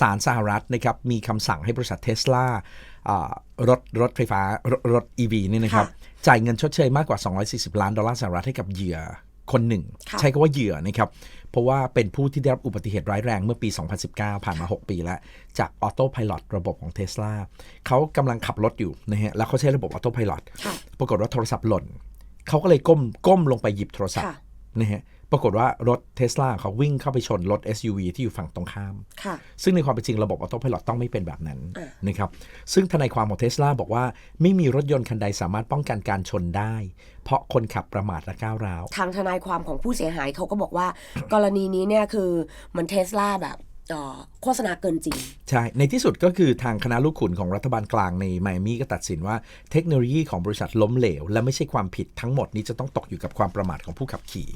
ศาลสหรัฐนะครับมีคำสั่งให้บริษัทเทสลารถรถไฟฟ้ารถรถ EV เนี่ยนะครับค่ะจ่ายเงินชดเชยมากกว่า 240 ล้านดอลลาร์สหรัฐให้กับเหยื่อคนหนึ่งค่ะใช้คำว่าเหยื่อนะครับเพราะว่าเป็นผู้ที่ได้รับอุบัติเหตุร้ายแรงเมื่อปี 2019 ผ่านมา 6 ปีแล้ว จากออโต้พ l o t ระบบของเท s l a เขากำลังขับรถอยู่นะฮะแล้วเขาใช้ระบบออโต้พ l o t ค่ะปรากฏว่าโทรศัพท์หล่นเขาก็เลยก้มก้มลงไปหยิบโทรศัพท์ค่ะ นะฮะปรากฏว่ารถเท s l a เขาวิ่งเข้าไปชนรถ SUV ที่อยู่ฝั่งตรงข้ามค่ะซึ่งในความเป็นจริงระบบออโต้พ l o t ต้องไม่เป็นแบบนั้นอะนะครับ ซึ่งทนายความของเทสลาบอกว่า ไม่มีรถยนต์คันใดสามารถป้องกันการชนได้ เพราะคนขับประมาทและก้าวร้าว ทางทนายความของผู้เสียหายเขาก็บอกว่า กรณีนี้เนี่ยคือเหมันเทสลาแบบเอ่อ โฆษณาเกินจริง ใช่ ในที่สุดก็คือทางคณะลูกขุนของรัฐบาลกลางในไมอามี่ก็ตัดสินว่าเทคโนโลยีของบริษัทล้มเหลว และไม่ใช่ความผิดทั้งหมดนี้จะต้องตกอยู่กับความประมาทของผู้ขับขี่